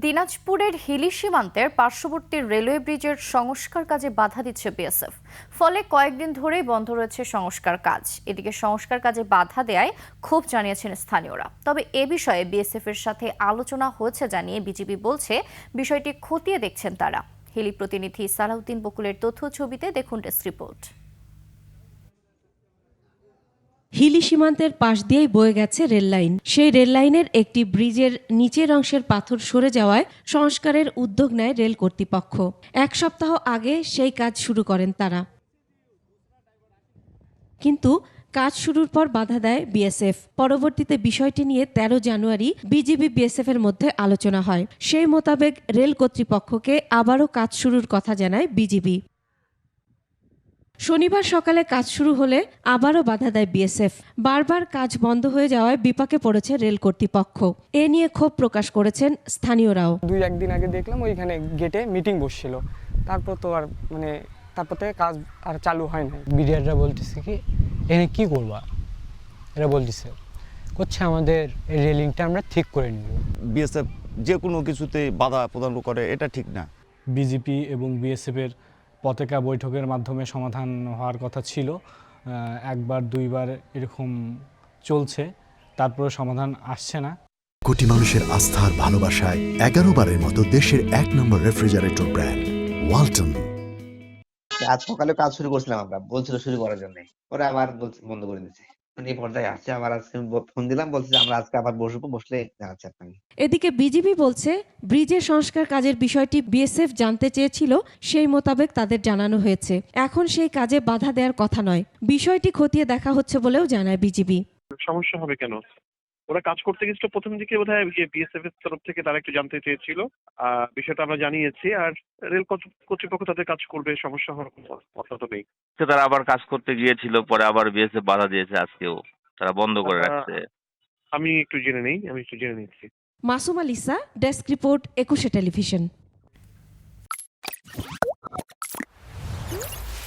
দিনাজপুরের হিলি সীমান্তের পার্শ্ববর্তী রেলওয়ে ব্রিজের সংস্কার কাজে বাধা দিচ্ছে বিএসএফ। ফলে কয়েকদিন ধরেই বন্ধ রয়েছে সংস্কার কাজ। এদিকে সংস্কার কাজে বাধা দেয়ায় ক্ষোভ জানিয়েছেন স্থানীয়রা। তবে এ বিষয়ে বিএসএফ এর সাথে আলোচনা হয়েছে জানিয়ে বিজিবি বলছে, বিষয়টি খতিয়ে দেখছেন তারা। হিলি প্রতিনিধি সালাউদ্দিন বকুলের তথ্য ছবিতে দেখুন রিপোর্ট। হিলি সীমান্তের পাশ দিয়েই বয়ে গেছে রেল লাইন। সেই রেল লাইনের একটি ব্রিজের নিচের অংশের পাথর সরে যাওয়ায় সংস্কারের উদ্যোগ নেয় রেল কর্তৃপক্ষ। এক সপ্তাহ আগে সেই কাজ শুরু করেন তারা। কিন্তু কাজ শুরুর পর বাধা দেয় বিএসএফ। পরবর্তীতে বিষয়টি নিয়ে ১৩ জানুয়ারি বিজিবি বিএসএফ এর মধ্যে আলোচনা হয়। সেই মোতাবেক রেল কর্তৃপক্ষকে আবারও কাজ শুরুর কথা জানায় বিজিবি। শনিবার সকালে কাজ শুরু হলে আবারও বাধা দেয় বিএসএফ। বারবার কাজ বন্ধ হয়ে যাওয়ায় বিপাকে পড়েছে রেল কর্তৃপক্ষ। এ নিয়ে ক্ষোভ প্রকাশ করেছেন স্থানীয়রাও। দুই একদিন আগে দেখলাম ওইখানে গেটে মিটিং বসছিল। তারপর তো আর মানে তারপর থেকে কাজ আর চালু হয় না বিডিআররা বলতেছে কি এখানে কি করবা? এরা বলতেছে করছে আমাদের রেলিংটা আমরা ঠিক করে নিব। বিএসএফ যে কোনো কিছুতে বাধা প্রদান করে এটা ঠিক না। বিজেপি এবং বিএসএফের পতাকা বৈঠকের মাধ্যমে সমাধান হওয়ার কথা ছিল। আহ, একবার দুইবার এরকম চলছে তারপরে সমাধান আসছে না। কোটি মানুষের আস্থার ভালোবাসায় এগারো বারের মতো দেশের এক নম্বর রেফ্রিজারেটর ব্র্যান্ড ওয়ালটন। আজ সকালে কাজ শুরু করছিলাম আমরা বলছিল শুরু করার জন্য। ওরা আবার বলছে- বন্ধ করে দিচ্ছে। এই পর্যায়ে আসছে। আবার আজকে ফোন দিলাম বলছে যে আমরা আজকে আবার বসবো বসলে জানাচ্ছি আপনাকে। এদিকে বিজিবি বলছে ব্রিজের সংস্কার কাজের বিষয়টি বিএসএফ জানতে চেয়েছিল সেই মোতাবেক তাদের জানানো হয়েছে। এখন সেই কাজে বাধা দেওয়ার কথা নয়। বিষয়টি খতিয়ে দেখা হচ্ছে বলেও জানায় বিজিবি। সমস্যা হবে কেন? ওরা কাজ করতে গেছিল প্রথম দিকে বোধ হয় বিএসএফ এর তরফ থেকে তারা একটু জানতে চেয়েছিল। আহ, বিষয়টা আমরা জানিয়েছি আর রেল কর্তৃ- কর্তৃপক্ষ তাদের কাজ করবে সমস্যা হওয়ার কথা তো নেই। সে তারা আবার কাজ করতে গিয়েছিল পরে আবার বিএসএফ বাধা দিয়েছে আজকেও। তারা বন্ধ করে রাখছে। আমি একটু জেনে নেই আমি একটু জেনে নিচ্ছি। Masum Alisa desk report Ekushey television.